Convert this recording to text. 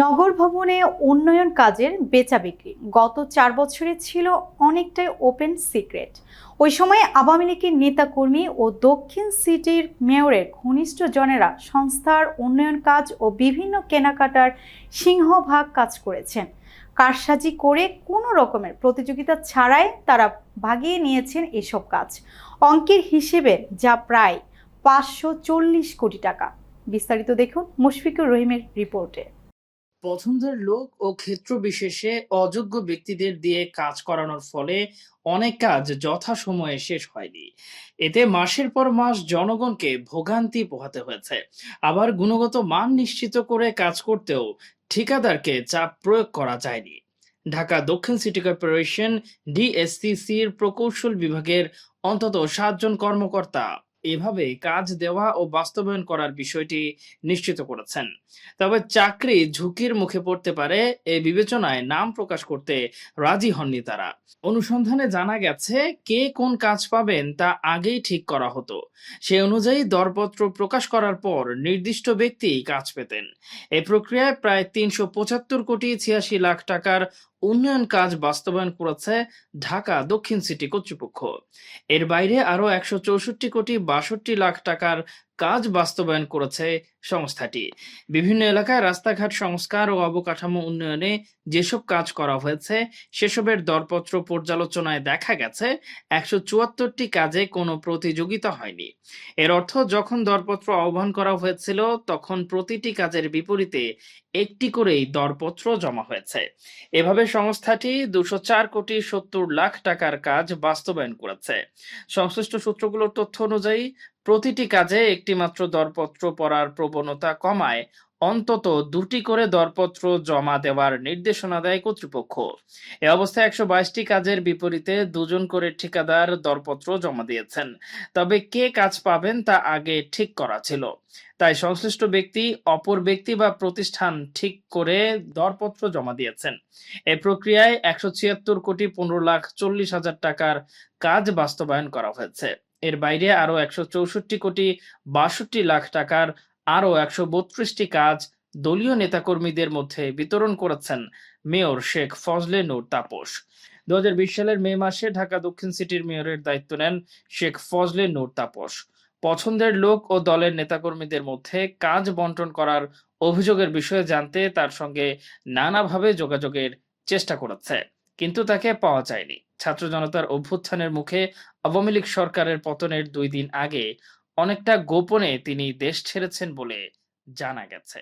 নগর ভবনে উন্নয়ন কাজের বেচা বিক্রি। গত চার বছরে ছিল অনেকটাই ওপেন সিক্রেট ওই সময় আওয়ামী লীগের নেতাকর্মী ও দক্ষিণ সিটির মেয়রের ঘনিষ্ঠ জনেরা সংস্থার উন্নয়ন কাজ ও বিভিন্ন কেনাকাটার সিংহভাগ কাজ করেছেন। কারসাজি করে কোনো রকমের প্রতিযোগিতা ছাড়াই তারা ভাগিয়ে নিয়েছেন এসব কাজ। অঙ্কের হিসেবে যা প্রায় পাঁচশো চল্লিশ কোটি টাকা। বিস্তারিত দেখুন মুশফিকুর রহিমের রিপোর্টে। পছন্দের লোক ও ক্ষেত্র বিশেষে অযোগ্য ব্যক্তিদের দিয়ে কাজ করানোর ফলে অনেক কাজ যথাসময়ে শেষ হয়নি। এতে মাসের পর মাস জনগণকে ভোগান্তি পোহাতে হয়েছে। আবার গুণগত মান নিশ্চিত করে কাজ করতেও ঠিকাদারকে চাপ প্রয়োগ করা যায়নি। ঢাকা দক্ষিণ সিটি কর্পোরেশন ডিএসসিসির প্রকৌশল বিভাগের অন্তত সাতজন কর্মকর্তা এভাবে কাজ দেওয়া ও বাস্তবায়ন করার বিষয়টি নিশ্চিত করেছেন। তবে চাকরি ঝুঁকির মুখে পড়তে পারে এই বিবেচনায় নাম প্রকাশ করতে রাজি হননি তারা। অনুসন্ধানে জানা গেছে, কে কোন কাজ পাবেন তা আগেই ঠিক করা হতো। সে অনুযায়ী দরপত্র প্রকাশ করার পর নির্দিষ্ট ব্যক্তি কাজ পেতেন। এই প্রক্রিয়ায় প্রায় তিনশো পঁচাত্তর কোটি ছিয়াশি লাখ টাকার উন্নয়ন কাজ বাস্তবায়ন করেছে ঢাকা, দক্ষিণ সিটি কর্তৃপক্ষ। এর বাইরে আরও একশো চৌষট্টি কোটি বাষট্টি লাখ টাকার কাজ বাস্তবায়ন করেছে সংস্থাটি। বিভিন্ন এলাকায় রাস্তাঘাট সংস্কার ও অবকাঠামো উন্নয়নে যেসব কাজ করা হয়েছে, সেসবের দরপত্র পর্যালোচনায় দেখা গেছে, একশো চুয়াত্তরটি কাজে কোনো প্রতিযোগিতা হয়নি। এর অর্থ, যখন দরপত্র আহ্বান করা হয়েছিল, তখন প্রতিটি কাজের বিপরীতে একটি করেই দরপত্র জমা হয়েছে। এভাবে সংস্থাটি দুশো চার কোটি সত্তর লাখ টাকার কাজ বাস্তবায়ন করেছে। সংশ্লিষ্ট সূত্রগুলোর তথ্য অনুযায়ী প্রতিটি কাজে একটি মাত্র দরপত্র পড়ার প্রবণতা কমায়। অন্তত দুটি করে দরপত্র জমা দেওয়ার নির্দেশনা দেয় কর্তৃপক্ষ। এ অবস্থায় একশো বাইশটি কাজের বিপরীতে দুজন করে ঠিকাদার দরপত্র জমা দিয়েছেন। তবে কে কাজ পাবেন তা আগে ঠিক করা ছিল। তাই সংশ্লিষ্ট ব্যক্তি, অপর ব্যক্তি বা প্রতিষ্ঠান ঠিক করে দরপত্র জমা দিয়েছেন। এই প্রক্রিয়ায় একশো ছিয়াত্তর কোটি পনেরো লাখ চল্লিশ হাজার টাকার কাজ বাস্তবায়ন করা হয়েছে। এর বাইরে আরও একশো চৌষট্টি কোটি বাষট্টি লাখ টাকার আরও একশো বত্রিশটি কাজ দলীয় নেতাকর্মীদের মধ্যে বিতরণ করেছেন মেয়র শেখ ফজলে নূর তাপস। দুই হাজার বিশ সালের মে মাসে ঢাকা দক্ষিণ সিটির মেয়রের দায়িত্ব নেন শেখ ফজলে নূর তাপস। পছন্দের লোক ও দলের নেতাকর্মীদের মধ্যে কাজ বন্টন করার অভিযোগের বিষয়ে জানতে তার সঙ্গে নানাভাবে যোগাযোগের চেষ্টা করেছে। কিন্তু তাকে পাওয়া যায়নি। ছাত্র জনতার অভ্যুত্থানের মুখে আওয়ামী লীগ সরকারের পতনের দুই দিন আগে অনেকটা গোপনে তিনি দেশ ছেড়েছেন বলে জানা গেছে।